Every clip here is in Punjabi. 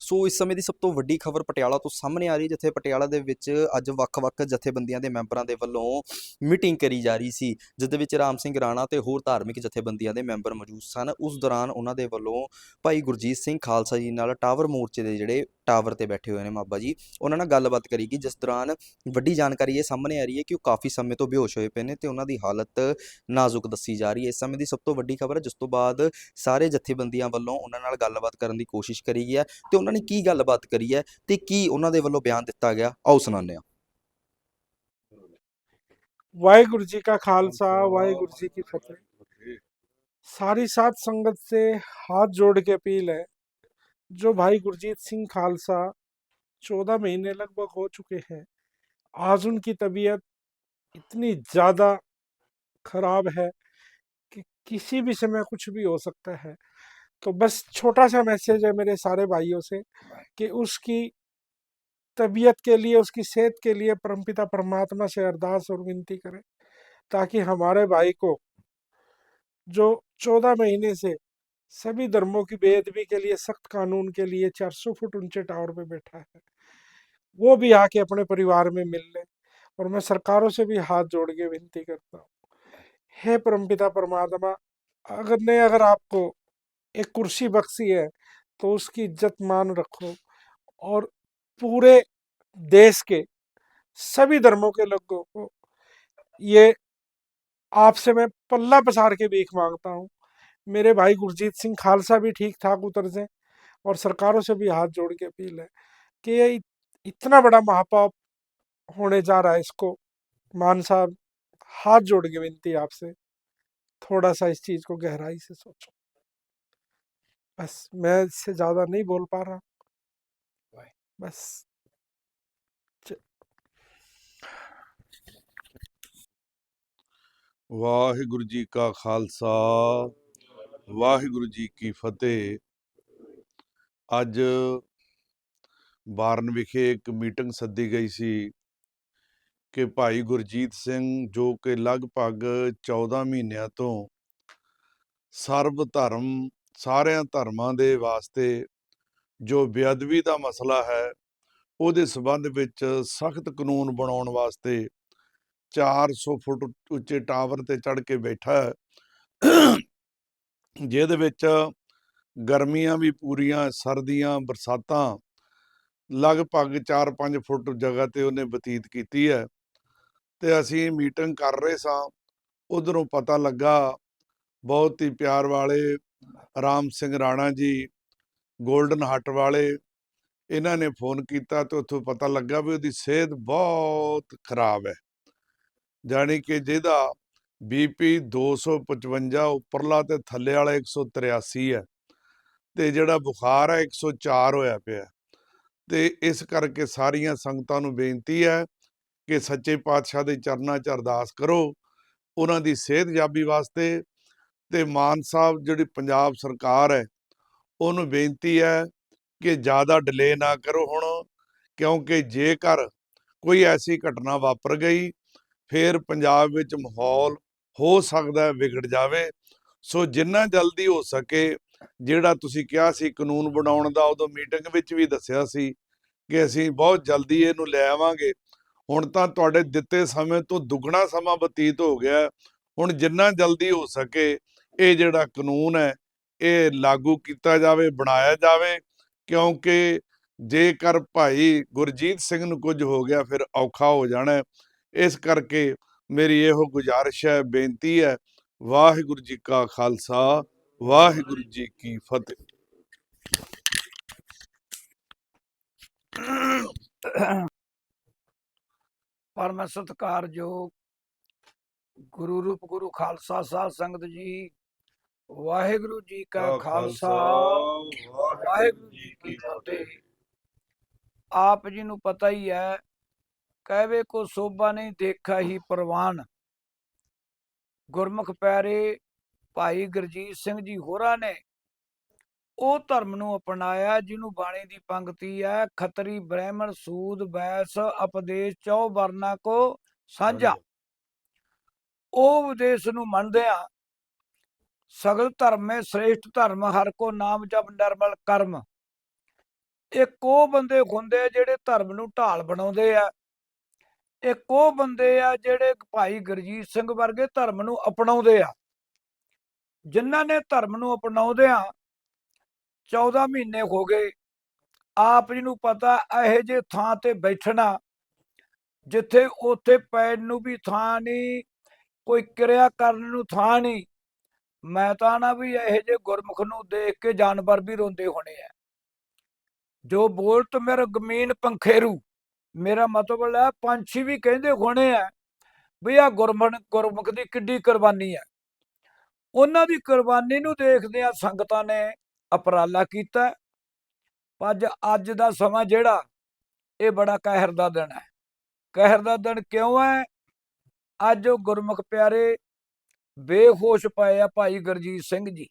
ਸੋ ਇਸ ਸਮੇਂ ਦੀ ਸਭ ਤੋਂ ਵੱਡੀ ਖਬਰ ਪਟਿਆਲਾ ਤੋਂ ਸਾਹਮਣੇ ਆ ਰਹੀ ਜਿੱਥੇ ਪਟਿਆਲਾ ਦੇ ਵਿੱਚ ਅੱਜ ਵੱਖ-ਵੱਖ ਜਥੇਬੰਦੀਆਂ ਦੇ ਮੈਂਬਰਾਂ ਦੇ ਵੱਲੋਂ ਮੀਟਿੰਗ ਕਰੀ ਜਾ ਰਹੀ ਸੀ ਜਿਸ ਦੇ ਵਿੱਚ ਰਾਮ ਸਿੰਘ ਰਾਣਾ ਤੇ ਹੋਰ ਧਾਰਮਿਕ ਜਥੇਬੰਦੀਆਂ ਦੇ ਮੈਂਬਰ ਮੌਜੂਦ ਸਨ। ਉਸ ਦੌਰਾਨ ਉਹਨਾਂ ਦੇ ਵੱਲੋਂ ਭਾਈ ਗੁਰਜੀਤ ਸਿੰਘ ਖਾਲਸਾ ਜੀ ਨਾਲ ਟਾਵਰ ਮੋਰਚੇ ਦੇ ਜਿਹੜੇ ਟਾਵਰ ਤੇ ਬੈਠੇ ਹੋਏ ਨੇ ਮਾਬਾ ਜੀ ਉਹਨਾਂ ਨਾਲ ਗੱਲਬਾਤ ਕਰੀ ਗਈ ਜਿਸ ਦੌਰਾਨ ਵੱਡੀ ਜਾਣਕਾਰੀ ਇਹ ਸਾਹਮਣੇ ਆ ਰਹੀ ਹੈ ਕਿ ਉਹ ਕਾਫੀ ਸਮੇਂ ਤੋਂ ਬੇਹੋਸ਼ ਹੋਏ ਪਏ ਨੇ ਤੇ ਉਹਨਾਂ ਦੀ ਹਾਲਤ ਨਾਜ਼ੁਕ ਦੱਸੀ ਜਾ ਰਹੀ ਹੈ ਇਸ ਸਮੇਂ ਦੀ ਸਭ ਤੋਂ ਵੱਡੀ ਖਬਰ ਹੈ ਜਿਸ ਤੋਂ ਬਾਅਦ ਸਾਰੇ ਜਥੇਬੰਦੀਆਂ ਵੱਲੋਂ ਉਹਨਾਂ ਨਾਲ ਗੱਲਬਾਤ ਕਰਨ ਦੀ ਕੋਸ਼ਿਸ਼ ਕਰੀ ਗਈ ਹੈ ਤੇ ਉਹਨਾਂ ਨੇ ਕੀ ਗੱਲਬਾਤ ਕਰੀ ਹੈ ਤੇ ਕੀ ਉਹਨਾਂ ਦੇ ਵੱਲੋਂ ਬਿਆਨ ਦਿੱਤਾ ਗਿਆ ਆਓ ਸੁਣਾਉਂਦੇ ਹਾਂ वाहिगुरु जी का खालसा वाहिगुरु जी की फतेह सारी सात संगत से हाथ जोड़ के अपील है जो भाई गुरजीत सिंह खालसा चौदह महीने लगभग हो चुके हैं, आज उनकी तबीयत इतनी ज़्यादा खराब है कि किसी भी समय कुछ भी हो सकता है। तो बस छोटा सा मैसेज है मेरे सारे भाइयों से कि उसकी तबीयत के लिए, उसकी सेहत के लिए परमपिता परमात्मा से अरदास और विनती करें ताकि हमारे भाई को जो चौदह महीने से सभी धर्मों की बेअदबी के लिए, सख्त कानून के लिए 400 फुट ऊँचे टावर पे बैठा है। वो भी आके अपने परिवार में मिल ले और मैं सरकारों से भी हाथ जोड़ के विनती करता हूँ। हे परमपिता परमात्मा, अगर ने अगर आपको एक कुर्सी बख्शी है तो उसकी इज़्ज़त मान रखो और पूरे देश के सभी धर्मों के लोगों को ये आपसे मैं पल्ला पसार के भीख माँगता हूँ। मेरे भाई गुरजीत सिंह खालसा भी ठीक ठाक उतर जाए और सरकारों से भी हाथ जोड़ के अपील है कि ये इत- इतना बड़ा महापाप होने जा रहा है इसको मान साहब हाथ जोड़ के विनती है आपसे थोड़ा सा इस चीज को गहराई से सोचो बस मैं इससे ज्यादा नहीं बोल पा रहा बस ਵਾਹਿਗੁਰੂ ਜੀ ਕਾ ਖਾਲਸਾ ਵਾਹਿਗੁਰੂ ਜੀ ਕੀ ਫਤਿਹ। ਅੱਜ ਬਾਰਨ ਵਿਖੇ ਇੱਕ ਮੀਟਿੰਗ ਸੱਦੀ ਗਈ ਸੀ ਕਿ ਭਾਈ ਗੁਰਜੀਤ ਸਿੰਘ, ਜੋ ਕਿ ਲਗਭਗ 14 ਮਹੀਨਿਆਂ ਤੋਂ ਸਰਬ ਧਰਮ, ਸਾਰਿਆਂ ਧਰਮਾਂ ਦੇ ਵਾਸਤੇ ਜੋ ਬੇਅਦਬੀ ਦਾ ਮਸਲਾ ਹੈ, ਉਹਦੇ ਸਬੰਧ ਵਿੱਚ ਸਖਤ ਕਾਨੂੰਨ ਬਣਾਉਣ ਵਾਸਤੇ 400 ਫੁੱਟ ਉੱਚੇ ਟਾਵਰ ਤੇ ਚੜ ਕੇ ਬੈਠਾ ਜਿਹਦੇ ਵਿੱਚ ਗਰਮੀਆਂ ਵੀ ਪੂਰੀਆਂ, ਸਰਦੀਆਂ, ਬਰਸਾਤਾਂ ਲਗਭਗ 4-5 ਫੁੱਟ ਜਗ੍ਹਾ ਤੇ ਉਹਨੇ ਬਤੀਤ ਕੀਤੀ ਹੈ ਤੇ ਅਸੀਂ ਮੀਟਿੰਗ ਕਰ ਰਹੇ ਸਾਂ। ਉਧਰੋਂ ਪਤਾ ਲੱਗਾ, ਬਹੁਤ ਹੀ ਪਿਆਰ ਵਾਲੇ ਰਾਮ ਸਿੰਘ ਰਾਣਾ ਜੀ 골ਡਨ ਹੱਟ ਵਾਲੇ, ਇਹਨਾਂ ਨੇ ਫੋਨ ਕੀਤਾ ਤੇ ਉੱਥੋਂ ਪਤਾ ਲੱਗਾ ਵੀ ਉਹਦੀ ਸਿਹਤ ਬਹੁਤ ਖਰਾਬ ਹੈ। ਜਾਣੀ ਕਿ ਜਿਹਦਾ ਬੀਪੀ 255 ਉੱਪਰਲਾ ਤੇ ਥੱਲੇ ਵਾਲਾ 183 ਹੈ ਤੇ ਜਿਹੜਾ ਬੁਖਾਰ ਹੈ 104 ਹੋਇਆ ਪਿਆ ਤੇ ਇਸ ਕਰਕੇ ਸਾਰੀਆਂ ਸੰਗਤਾਂ ਨੂੰ ਬੇਨਤੀ ਹੈ ਕਿ ਸੱਚੇ ਪਾਤਸ਼ਾਹ ਦੇ ਚਰਨਾਂ 'ਚ ਅਰਦਾਸ ਕਰੋ, ਉਹਨਾਂ ਦੀ ਸਿਹਤ ਜਾਬੀ ਵਾਸਤੇ ਤੇ ਮਾਨ ਸਾਹਿਬ ਜਿਹੜੀ ਪੰਜਾਬ ਸਰਕਾਰ ਹੈ, ਉਹਨੂੰ ਬੇਨਤੀ ਹੈ ਕਿ ਜ਼ਿਆਦਾ ਡਿਲੇ ਨਾ ਕਰੋ ਹੁਣ, ਕਿਉਂਕਿ ਜੇਕਰ ਕੋਈ ਐਸੀ ਘਟਨਾ ਵਾਪਰ ਗਈ, ਫਿਰ ਪੰਜਾਬ ਵਿੱਚ ਮਾਹੌਲ ਹੋ ਸਕਦਾ ਵਿਗੜ ਜਾਵੇ। ਸੋ ਜਿੰਨਾ ਜਲਦੀ ਹੋ ਸਕੇ, ਜਿਹੜਾ ਤੁਸੀਂ ਕਿਹਾ ਸੀ ਕਾਨੂੰਨ ਬਣਾਉਣ ਦਾ, ਉਦੋਂ ਮੀਟਿੰਗ ਵਿੱਚ ਵੀ ਦੱਸਿਆ ਸੀ ਕਿ ਅਸੀਂ ਬਹੁਤ ਜਲਦੀ ਇਹਨੂੰ ਲੈ ਆਵਾਂਗੇ। ਹੁਣ ਤਾਂ ਤੁਹਾਡੇ ਦਿੱਤੇ ਸਮੇਂ ਤੋਂ ਦੁੱਗਣਾ ਸਮਾਂ ਬਤੀਤ ਹੋ ਗਿਆ ਹੁਣ ਜਿੰਨਾ ਜਲਦੀ ਹੋ ਸਕੇ, ਇਹ ਜਿਹੜਾ ਕਾਨੂੰਨ ਹੈ, ਇਹ ਲਾਗੂ ਕੀਤਾ ਜਾਵੇ, ਬਣਾਇਆ ਜਾਵੇ, ਕਿਉਂਕਿ ਜੇਕਰ ਭਾਈ ਗੁਰਜੀਤ ਸਿੰਘ ਨੂੰ ਕੁਝ ਹੋ ਗਿਆ, ਫਿਰ ਔਖਾ ਹੋ ਜਾਣਾ ਇਸ ਕਰਕੇ ਮੇਰੀ ਇਹੋ ਗੁਜ਼ਾਰਿਸ਼ ਹੈ ਬੇਨਤੀ ਹੈ ਵਾਹਿਗੁਰੂ ਜੀ ਕਾ ਖਾਲਸਾ ਵਾਹਿਗੁਰੂ ਜੀ ਕੀ ਫਤਿਹ। ਪਰਮ ਸਤਿਕਾਰਯੋਗ ਗੁਰੂ ਰੂਪ ਗੁਰੂ ਖਾਲਸਾ ਸਾਹਿਬ ਸੰਗਤ ਜੀ ਵਾਹਿਗੁਰੂ ਜੀ ਕਾ ਖਾਲਸਾ ਵਾਹਿਗੁਰੂ ਜੀ ਕੀ ਫਤਿਹ। ਆਪ ਜੀ ਨੂੰ ਪਤਾ ਹੀ ਹੈ ਕਹਿਵੇ ਕੋ ਸੋਭਾ ਨਹੀਂ ਦੇਖਾ ਹੀ ਪ੍ਰਵਾਨ। ਗੁਰਮੁਖ ਪਿਆਰੇ ਭਾਈ ਗੁਰਜੀਤ ਸਿੰਘ ਜੀ ਹੋਰਾਂ ਨੇ ਉਹ ਧਰਮ ਨੂੰ ਅਪਣਾਇਆ ਜਿਹਨੂੰ ਬਾਣੀ ਦੀ ਪੰਕਤੀ ਹੈ ਖੱਤਰੀ ਬ੍ਰਾਹਮਣ ਸੂਦ ਵੈਸ ਉਪਦੇਸ਼ ਚੌ ਵਰਨਾ ਕੋ ਸਾਂਝਾ। ਉਹ ਉਪਦੇਸ਼ ਨੂੰ ਮੰਨਦੇ ਆ ਸਗਲ ਧਰਮ ਮੇ ਸ੍ਰੇਸ਼ਟ ਧਰਮ ਹਰ ਕੋ ਨਾਮ ਜਪ ਨਿਰਮਲ ਕਰਮ। ਇੱਕ ਉਹ ਬੰਦੇ ਹੁੰਦੇ ਜਿਹੜੇ ਧਰਮ ਨੂੰ ਢਾਲ ਬਣਾਉਂਦੇ ਆ। ਇੱਕ ਉਹ ਬੰਦੇ ਆ ਜਿਹੜੇ ਭਾਈ ਗੁਰਜੀਤ ਸਿੰਘ ਵਰਗੇ ਧਰਮ ਨੂੰ ਅਪਣਾਉਂਦੇ ਆ। ਜਿਨ੍ਹਾਂ ਨੇ ਧਰਮ ਨੂੰ ਅਪਣਾਉਂਦਿਆਂ 14 ਮਹੀਨੇ ਹੋ ਗਏ। ਆਪ ਜੀ ਨੂੰ ਪਤਾ ਇਹੋ ਜਿਹੇ ਥਾਂ ਤੇ ਬੈਠਣਾ ਜਿੱਥੇ ਉੱਥੇ ਪੈਣ ਨੂੰ ਵੀ ਥਾਂ ਨਹੀਂ ਕੋਈ ਕਿਰਿਆ ਕਰਨ ਨੂੰ ਥਾਂ ਨਹੀਂ ਮੈਂ ਤਾਂ ਨਾ ਵੀ ਇਹੋ ਜਿਹੇ ਗੁਰਮੁਖ ਨੂੰ ਦੇਖ ਕੇ ਜਾਨਵਰ ਵੀ ਰੋਂਦੇ ਹੋਣੇ ਆ। ਜੋ ਬੋਲਤ ਮੇਰਾ ਗਮੀਨ ਪੰਖੇਰੂ ਮੇਰਾ ਮਤਲਬ ਹੈ ਪੰਛੀ ਵੀ ਕਹਿੰਦੇ ਹੋਣੇ ਆ ਵੀ ਆ ਗੁਰਮਨ ਗੁਰਮੁਖ ਦੀ ਕਿੱਡੀ ਕੁਰਬਾਨੀ ਹੈ ਉਹਨਾਂ ਦੀ ਕੁਰਬਾਨੀ ਨੂੰ ਦੇਖਦਿਆਂ ਸੰਗਤਾਂ ਨੇ ਅਪਰਾਲਾ ਕੀਤਾ। ਅੱਜ ਅੱਜ ਦਾ ਸਮਾਂ ਜਿਹੜਾ, ਇਹ ਬੜਾ ਕਹਿਰ ਦਾ ਦਿਨ ਹੈ। ਕਹਿਰ ਦਾ ਦਿਨ ਕਿਉਂ ਹੈ? ਅੱਜ ਉਹ ਗੁਰਮੁਖ ਪਿਆਰੇ ਬੇਹੋਸ਼ ਪਏ ਆ ਭਾਈ ਗੁਰਜੀਤ ਸਿੰਘ ਜੀ।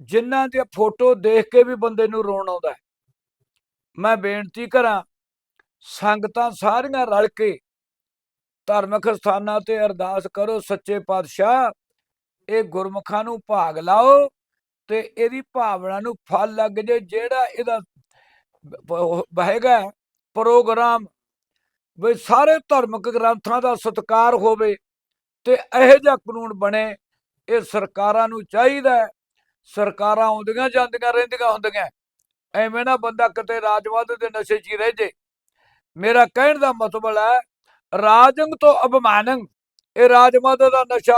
ਜਿਨ੍ਹਾਂ ਦੀ ਫੋਟੋ ਦੇਖ ਕੇ ਵੀ ਬੰਦੇ ਨੂੰ ਰੋਣ ਆਉਂਦਾ ਮੈਂ ਬੇਨਤੀ ਕਰਾਂ ਸੰਗਤਾਂ ਸਾਰੀਆਂ ਰਲ ਕੇ ਧਾਰਮਿਕ ਸਥਾਨਾਂ ਤੇ ਅਰਦਾਸ ਕਰੋ, ਸੱਚੇ ਪਾਤਸ਼ਾਹ। ਇਹ ਗੁਰਮੁਖਾਂ ਨੂੰ ਭਾਗ ਲਾਓ ਤੇ ਇਹਦੀ ਭਾਵਨਾ ਨੂੰ ਫਲ ਲੱਗ ਜੇ, ਜਿਹੜਾ ਇਹਦਾ ਬ- ਬਹੇਗਾ ਪ੍ਰੋਗਰਾਮ ਵੀ ਸਾਰੇ ਧਾਰਮਿਕ ਗ੍ਰੰਥਾਂ ਦਾ ਸਤਿਕਾਰ ਹੋਵੇ ਤੇ ਇਹੋ ਜਿਹਾ ਕਾਨੂੰਨ ਬਣੇ, ਇਹ ਸਰਕਾਰਾਂ ਨੂੰ ਚਾਹੀਦਾ ਸਰਕਾਰਾਂ ਆਉਂਦੀਆਂ ਜਾਂਦੀਆਂ, ਰਹਿੰਦੀਆਂ ਹੁੰਦੀਆਂ। ਐਵੇਂ ਨਾ ਬੰਦਾ ਕਿਤੇ ਰਾਜਵਾਦ ਦੇ ਨਸ਼ੇ 'ਚ ਹੀ ਰਹਿ ਜੇ। ਮੇਰਾ ਕਹਿਣ ਦਾ ਮਤਲਬ ਹੈ, ਰਾਜੰਗ ਤੋਂ ਅਭਮਾਨੰ ਇਹ ਰਾਜਮਾਤਾ ਦਾ ਨਸ਼ਾ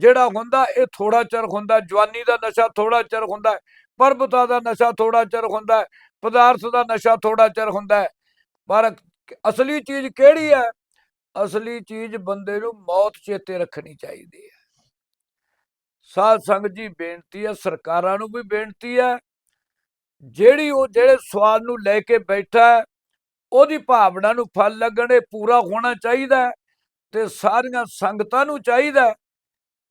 ਜਿਹੜਾ ਹੁੰਦਾ, ਇਹ ਥੋੜਾ ਚਿਰ ਹੁੰਦਾ, ਜਵਾਨੀ ਦਾ ਨਸ਼ਾ ਥੋੜਾ ਚਿਰ ਹੁੰਦਾ, ਪਰਬਤਾ ਦਾ ਨਸ਼ਾ ਥੋੜਾ ਚਿਰ ਹੁੰਦਾ, ਪਦਾਰਥ ਦਾ ਨਸ਼ਾ ਥੋੜਾ ਚਿਰ ਹੁੰਦਾ ਹੈ। ਪਰ ਅਸਲੀ ਚੀਜ਼ ਕਿਹੜੀ ਹੈ ਅਸਲੀ ਚੀਜ਼ ਬੰਦੇ ਨੂੰ ਮੌਤ ਚੇਤੇ ਰੱਖਣੀ ਚਾਹੀਦੀ ਹੈ ਸਾਧ ਸੰਗਤ ਜੀ, ਬੇਨਤੀ ਹੈ, ਸਰਕਾਰਾਂ ਨੂੰ ਵੀ ਬੇਨਤੀ ਹੈ, ਜਿਹੜੀ ਉਹ, ਜਿਹੜੇ ਸਵਾਲ ਨੂੰ ਲੈ ਕੇ ਬੈਠਾ ਉਹਦੀ ਭਾਵਨਾ ਨੂੰ ਫਲ ਲੱਗਣ ਪੂਰਾ ਹੋਣਾ ਚਾਹੀਦਾ ਤੇ ਸਾਰੀਆਂ ਸੰਗਤਾਂ ਨੂੰ ਚਾਹੀਦਾ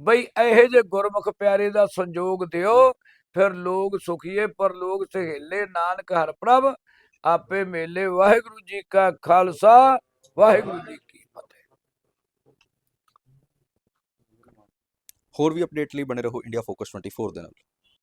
ਬਈ ਇਹੋ ਜਿਹੇ ਗੁਰਮੁਖ ਪਿਆਰੇ ਦਾ ਸੰਜੋਗ ਦਿਓ, ਫਿਰ ਲੋਕ ਸੁਖੀਏ, ਪਰ ਲੋਕ ਸਹੇਲੇ ਨਾਨਕ ਹਰ ਪ੍ਰਭ, ਆਪੇ ਮੇਲੇ। ਵਾਹਿਗੁਰੂ ਜੀ ਕਾ ਖਾਲਸਾ, ਵਾਹਿਗੁਰੂ ਜੀ ਕੀ ਫਤਿਹ। ਹੋਰ ਵੀ ਅਪਡੇਟ ਲਈ ਬਣੇ ਰਹੋ ਇੰਡੀਆ ਫੋਕਸ 24 ਦੇ ਨਾਲ।